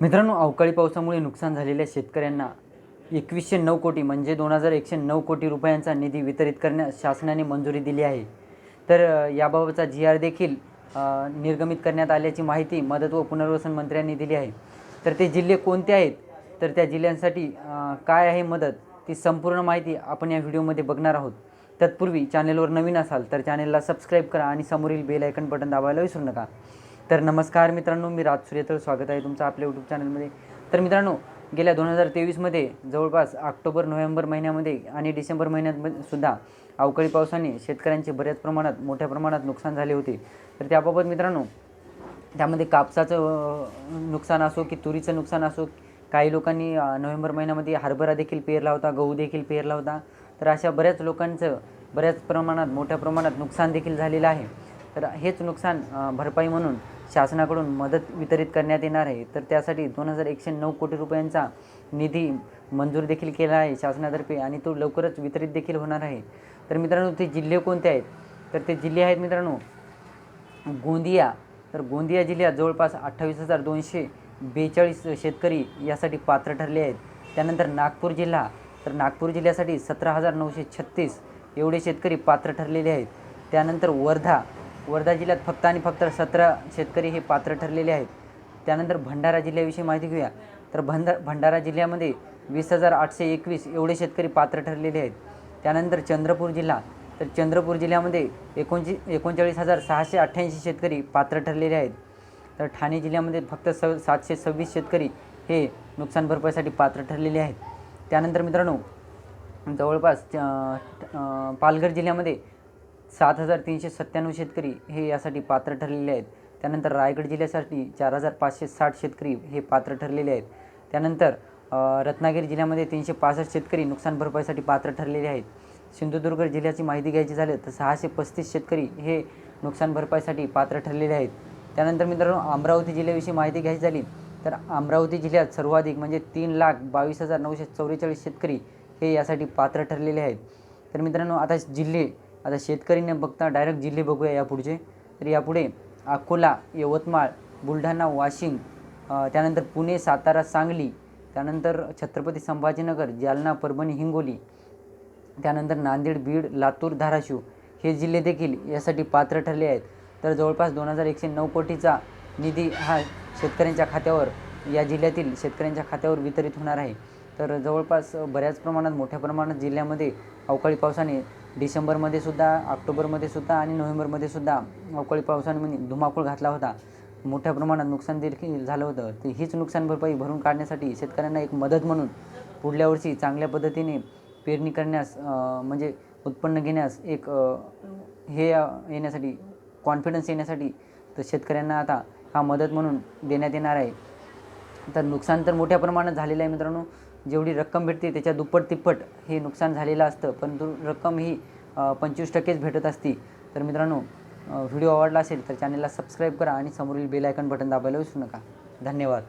मित्रांनो अवकाळी पावसामुळे नुकसान झालेल्या शेतकऱ्यांना एकवीसशे नऊ कोटी म्हणजे दोन हजार एकशे नऊ कोटी रुपयांचा निधी वितरित करण्यास शासनाने मंजुरी दिली आहे. तर याबाबतचा जी आर देखील निर्गमित करण्यात आल्याची माहिती मदत व पुनर्वसन मंत्र्यांनी दिली आहे. तर ते जिल्हे कोणते आहेत? तर त्या जिल्ह्यांसाठी काय आहे मदत? ती संपूर्ण माहिती आपण या व्हिडिओमध्ये बघणार आहोत. तत्पूर्वी चॅनेलवर नवीन असाल तर चॅनेलला सबस्क्राईब करा आणि समोरील बेल आयकन बटन दाबायला विसरू नका. तर नमस्कार मित्रांनो मी राज तर स्वागत आहे तुमचं आपल्या यूट्यूब चॅनलमध्ये तर मित्रांनो गेल्या दोन हजार तेवीसमध्ये जवळपास ऑक्टोबर नोव्हेंबर महिन्यामध्ये आणि डिसेंबर महिन्यात सुद्धा अवकाळी पावसाने शेतकऱ्यांचे बऱ्याच प्रमाणात मोठ्या प्रमाणात नुकसान झाले होते. तर त्याबाबत मित्रांनो त्यामध्ये कापसाचं नुकसान असो की तुरीचं नुकसान असो काही लोकांनी नोव्हेंबर महिन्यामध्ये हरभरा देखील पेरला होता गहू देखील पेरला होता. तर अशा बऱ्याच लोकांचं बऱ्याच प्रमाणात मोठ्या प्रमाणात नुकसान देखील झालेलं आहे. तर हेच नुकसान भरपाई म्हणून शासनाकडून मदत वितरित करण्यात येणार आहे. तर त्यासाठी दोन हजार एकशे नऊ कोटी रुपयांचा निधी मंजूर देखील केला आहे शासनातर्फे आणि तो लवकरच वितरित देखील होणार आहे. तर मित्रांनो ते जिल्हे कोणते आहेत? तर ते जिल्हे आहेत मित्रांनो गोंदिया. तर गोंदिया जिल्ह्यात जवळपास अठ्ठावीस हजार दोनशे बेचाळीस शेतकरी यासाठी पात्र ठरले आहेत. त्यानंतर नागपूर जिल्हा. तर नागपूर जिल्ह्यासाठी सतरा हजार नऊशे छत्तीस एवढे शेतकरी पात्र ठरलेले आहेत. त्यानंतर वर्धा. वर्धा जिल्ह्यात फक्त आणि फक्त सतरा शेतकरी हे पात्र ठरलेले आहेत. त्यानंतर भंडारा जिल्ह्याविषयी माहिती घेऊया. तर भंडा भंडारा जिल्ह्यामध्ये वीस हजार आठशे एकवीस एवढे शेतकरी पात्र ठरलेले आहेत. त्यानंतर चंद्रपूर जिल्हा. तर चंद्रपूर जिल्ह्यामध्ये एकोणची एकोणचाळीस हजार सहाशे अठ्ठ्याऐंशी शेतकरी पात्र ठरलेले आहेत. तर ठाणे जिल्ह्यामध्ये फक्त स सातशे सव्वीस शेतकरी हे नुकसान भरपाईसाठी पात्र ठरलेले आहेत. त्यानंतर मित्रांनो जवळपास पालघर जिल्ह्यामध्ये सात हजार तीनशे सत्त्याण्णव शेतकरी हे यासाठी पात्र ठरलेले आहेत. त्यानंतर रायगड जिल्ह्यासाठी चार हजार पाचशे साठ शेतकरी हे पात्र ठरलेले आहेत. त्यानंतर रत्नागिरी जिल्ह्यामध्ये तीनशे पासष्ट शेतकरी नुकसान भरपाईसाठी पात्र ठरलेले आहेत. सिंधुदुर्ग जिल्ह्याची माहिती घ्यायची झाली तर सहाशे पस्तीस शेतकरी हे नुकसान भरपाईसाठी पात्र ठरलेले आहेत. त्यानंतर मित्रांनो अमरावती जिल्ह्याविषयी माहिती घ्यायची झाली तर अमरावती जिल्ह्यात सर्वाधिक म्हणजे तीन लाख बावीस हजार नऊशे चौवेचाळीस शेतकरी हे यासाठी पात्र ठरलेले आहेत. तर मित्रांनो आता जिल्हे आता शेतकरी न बघता डायरेक्ट जिल्हे बघूया यापुढचे. तर यापुढे अकोला यवतमाळ बुलढाणा वाशिम त्यानंतर पुणे सातारा सांगली त्यानंतर छत्रपती संभाजीनगर जालना परभणी हिंगोली त्यानंतर नांदेड बीड लातूर धाराशिव हे जिल्हे देखील यासाठी पात्र ठरले आहेत. तर जवळपास दोन हजार एकशे नऊ कोटीचा निधी हा शेतकऱ्यांच्या खात्यावर या जिल्ह्यातील शेतकऱ्यांच्या खात्यावर वितरित होणार आहे. तर जवळपास बऱ्याच प्रमाणात मोठ्या प्रमाणात जिल्ह्यामध्ये अवकाळी पावसाने डिसेंबरमध्ये सुद्धा ऑक्टोबरमध्ये सुद्धा आणि नोव्हेंबरमध्ये सुद्धा अवकाळी पावसाने म्हणजे धुमाकूळ घातला होता. मोठ्या प्रमाणात नुकसान देखील झालं होतं. ते हीच नुकसान भरपाई भरून काढण्यासाठी शेतकऱ्यांना एक मदत म्हणून पुढल्या वर्षी चांगल्या पद्धतीने पेरणी करण्यास म्हणजे उत्पन्न घेण्यास एक हे येण्यासाठी कॉन्फिडन्स येण्यासाठी तर शेतकऱ्यांना आता हा मदत म्हणून देण्यात येणार आहे. तर नुकसान तर मोठ्या प्रमाणात झालेलं आहे मित्रांनो. जेवढी रक्कम भेटते त्याच्या दुप्पट तिप्पट हे नुकसान झालेलं असतं परंतु रक्कम ही पंचवीस टक्केच भेटत असती. तर मित्रांनो व्हिडिओ आवडला असेल तर चॅनलला सबस्क्राईब करा आणि समोरील बेल आयकन बटन दाबायला विसरू नका. धन्यवाद.